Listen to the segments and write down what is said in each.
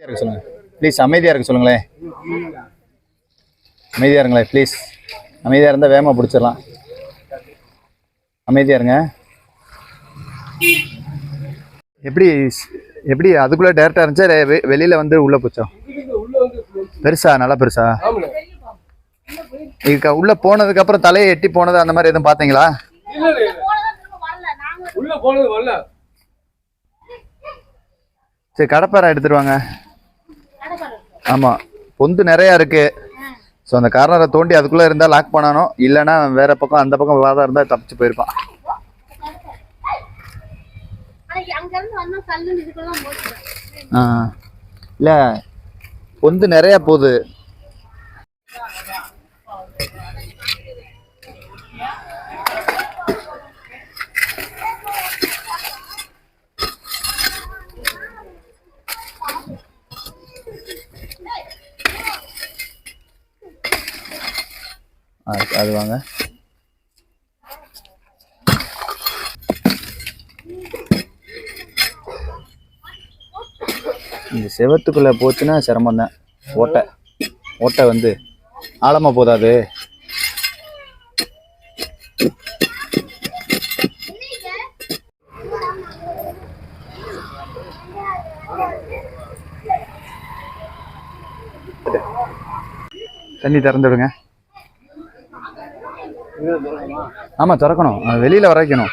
இருக்க சொல்லுங்கள் ப்ளீஸ் அமைதியாக இருக்க சொல்லுங்களேன். அமைதியாக இருங்களேன் ப்ளீஸ் அமைதியாக இருந்தால் வேகமாக பிடிச்சிடலாம். அமைதியாக இருங்க. எப்படி எப்படி அதுக்குள்ளே டேரெக்டாக இருந்துச்சா இல்லை வந்து உள்ளே போச்சோம் பெருசா நல்லா பெருசா? இதுக்கு உள்ளே போனதுக்கப்புறம் தலையை எட்டி போனது அந்த மாதிரி எதுவும் பார்த்தீங்களா? போனது சரி கடப்பாரை எடுத்துருவாங்க ஆமாம் பொந்து நிறையா இருக்கு. ஸோ அந்த கார்னரை தோண்டி அதுக்குள்ளே இருந்தால் லாக் பண்ணணும் இல்லைன்னா வேற பக்கம் அந்த பக்கம் வாதம் இருந்தால் தப்பிச்சு போயிருப்பான். ஆ. இல்லை பொந்து நிறையா போகுது. அது வாங்க. இந்த செவத்துக்குள்ளே போச்சுன்னா சிரமம் தான் ஓட்டை. ஓட்டை வந்து ஆழமாக போதாது. தண்ணி திறந்து விடுங்க. ஆமாம் திறக்கணும். வெளியில் வர வைக்கணும்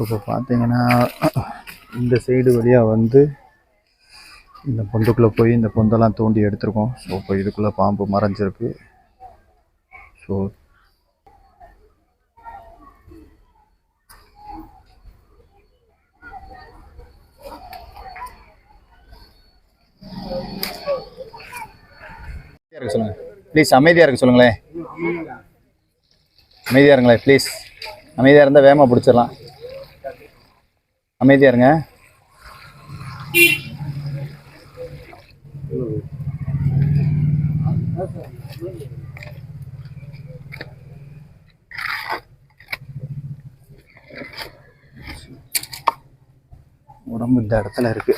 இப்போ பார்த்தீங்கன்னா இந்த சைடு வழியாக வந்து இந்த பொந்துக்குள்ளே போய் இந்த பொந்தெல்லாம் தோண்டி எடுத்திருக்கோம். ஸோ இப்போ இதுக்குள்ளே பாம்பு மறைஞ்சிருக்கு. ஸோ இருக்க சொல்லுங்கள் ப்ளீஸ் அமைதியாக இருக்க சொல்லுங்களேன். அமைதியாக இருங்களேன் ப்ளீஸ் அமைதியாக இருந்தால் வேகமாக பிடிச்சிடலாம். அமைதியாக இருங்க. உடம்பு இந்த இடத்துல இருக்கு.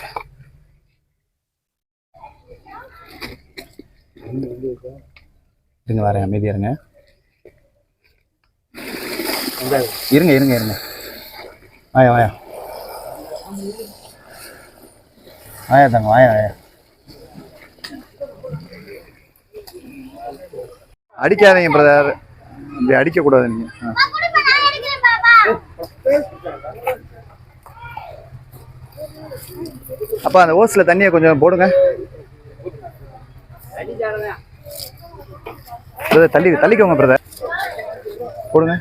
இருங்க வரேன். அமைதியாக இருங்க. இருங்க இருங்க இருங்க. வாயா வாயா. வாயா தாங்க வாயா வாயா. அடிக்காதீங்க பிரதர் இப்படி அடிக்கக்கூடாது நீங்கள் அப்பா அந்த ஓஸில் தண்ணியை கொஞ்சம் போடுங்க. பிரதர் தள்ளி தள்ளிக்கோங்க பிரதர் போடுங்க.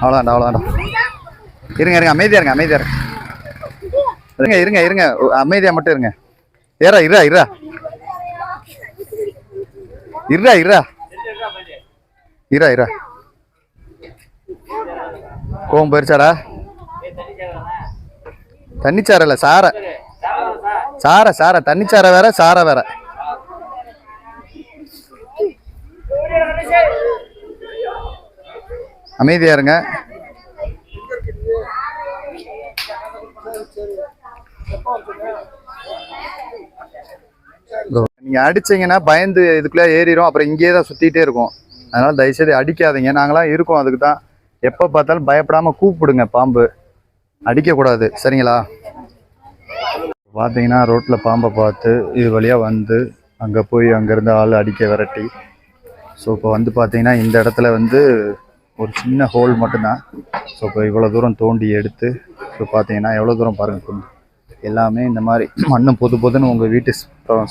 அவ்வளோதான் அவ்வளோதான் இருங்க இருங்க அமைதியாக இருங்க அமைதியா இருங்க. இருங்க இருங்க இருங்க. அமைதியாக மட்டும் இருங்க. ஏறா இருடா இருடா இருடா இருடா இரா இரா கோவம் போயிருச்சாடா? தண்ணிச்சார இல்லை சார சார சார தண்ணிச்சார வேற சார வேற. அமைதியா இருங்க. நீங்க அடிச்சீங்கன்னா பயந்து இதுக்குள்ள ஏறிடும் அப்புறம் இங்கேயே தான் சுத்திட்டே இருக்கும். அதனால தயவுசெய்து அடிக்காதீங்க. நாங்களாம் இருக்கோம் அதுக்கு தான். எப்போ பார்த்தாலும் பயப்படாம கூப்பிடுங்க பாம்பு. அடிக்கக்கூடாது. சரிங்களா? பார்த்தீங்கன்னா ரோட்டில் பாம்பை பார்த்து இது வழியாக வந்து அங்கே போய் அங்கேருந்து ஆள் அடிக்க விரட்டி. ஸோ இப்போ வந்து பார்த்தீங்கன்னா இந்த இடத்துல வந்து ஒரு சின்ன ஹோல் மட்டும்தான். ஸோ இப்போ இவ்வளோ தூரம் தோண்டி எடுத்து இப்போ பார்த்தீங்கன்னா எவ்வளோ தூரம் பாருங்கள் கொஞ்சம் எல்லாமே இந்த மாதிரி மண்ணும் பொது பொதுன்னு உங்கள் வீட்டு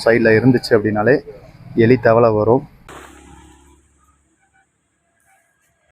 சைடில் இருந்துச்சு அப்படின்னாலே எலி தவளை வரும்.